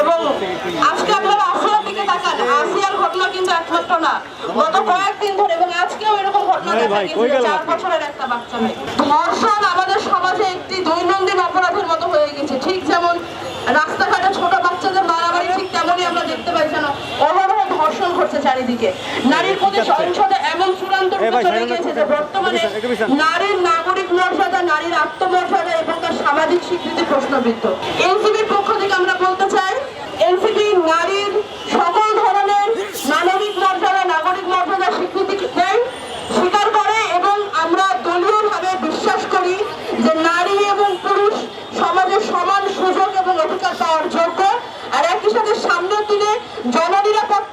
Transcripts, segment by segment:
এবং আজকে আপনারা আসিয়ার দিকে তাকান আসিয়ার ঘটনা কিন্তু একমাত্র না। গত কয়েকদিন ধরে এবং আজকেও এরকম ঘটনা দেখা গিয়েছিল চার বছরের একটা বাচ্চা মেয়ে। ধর্ষণ আমাদের সমাজে একটি দৈনন্দিন অপরাধের মতো হয়ে গেছে। ঠিক যেমন রাস্তাঘাটে ছোট বাচ্চাদের মারামারি ঠিক তেমনই আমরা দেখতে পাই যেন অহরহ ধর্ষণ ঘটছে চারিদিকে। নারীর প্রতি সহিংসতা এমন চূড়ান্ত চলে যে বর্তমানে নারীর নাগরিক মর্যাদা নারীর আত্মমর্যাদা স্বীকৃতি প্রশ্নবিদ্ধ। এনসিপির পক্ষ থেকে আমরা বলতে চাই, এনসিপি নারীর সকল ধরনের মানবিক মর্যাদা, নাগরিক মর্যাদা স্বীকৃতি দেয়, স্বীকার করে এবং আমরা দলীয়ভাবে বিশ্বাস করি যে নারী এবং পুরুষ সমাজে সমান সুযোগ এবং অধিকার পাওয়ার যোগ্য। আর একই সাথে সামনের দিনে জননিরাপত্তা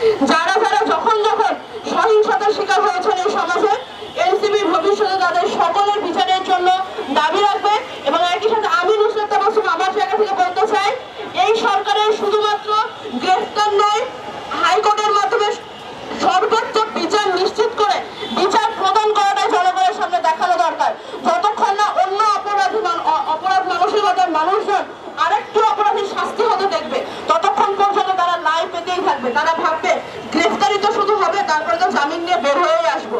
你抓 থাকবে, তারা ভাববে, গ্রেফতারি তো শুধু হবে, তারপরে তো জামিন নিয়ে বের হয়েই আসব।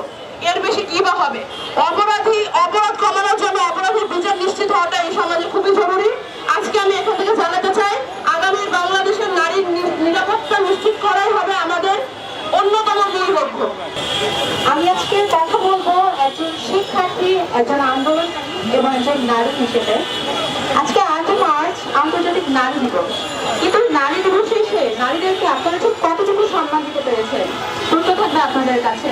এর বেশি কি বা হবে? অপরাধী, অপরাধ কমানোর জন্য অপরাধীর বিচার নিশ্চিত হওয়াটা এই সমাজে খুবই জরুরি। আজকে আমি এখান থেকে জানাতে চাই, আগামী বাংলাদেশের নারীর নিরাপত্তা নিশ্চিত করাই হবে আমাদের অন্যতম মূল লক্ষ্য আমি আজকে কথা বলব একজন শিক্ষার্থী, একজন আন্দোলনকারী এবং একজন নারী হিসেবে। আজকে আট মার্চ আন্তর্জাতিক নারী দিবস কিন্তু নারী দিবসে এসে নারীদেরকে আপনারা ঠিক কতটুকু সম্মান দিতে পেরেছেন? প্রশ্ন থাকবে আপনাদের কাছে।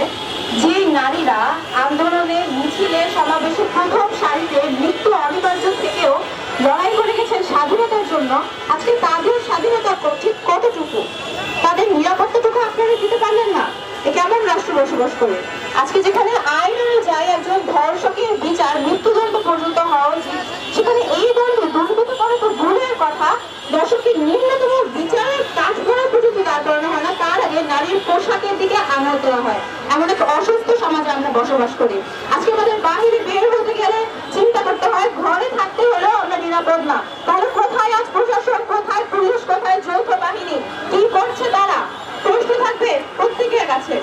যে নারীরা আন্দোলনে, মিছিলে, সমাবেশে প্রথম সারিতে মৃত্যু অনিবার্য থেকেও লড়াই করে গেছেন স্বাধীনতার জন্য, আজকে তাদের স্বাধীনতা ঠিক কতটুকু? তাদের নিরাপত্তাটুকু আপনারা দিতে পারলেন না? এ কেমন রাষ্ট্র বসবাস করে? আজকে যেখানে আইন অনুযায়ী একজন ধর্ষকের বিচার মৃত্যুদণ্ড পর্যন্ত হওয়া উচিত, সেখানে এই দণ্ডে দণ্ডিত করা তো দূরের কথা দর্শকের ন্যূনতম বিচারের কাজ করা পর্যন্ত দাঁড় করানো হয় না। তার আগে নারীর পোশাকের দিকে আমল দেওয়া হয়। এমন এক অসুস্থ সমাজে আমরা বসবাস করি। আজকে আমাদের বাহিরে বের হতে গেলে চিন্তা করতে হয়, ঘরে থাকতে হলেও আমরা নিরাপদ না। তাহলে কোথায় আজ প্রশাসন, কোথায় পুলিশ, কোথায় যৌথ বাহিনী? কি করছে তারা? প্রশ্ন থাকবে প্রত্যেকের কাছে।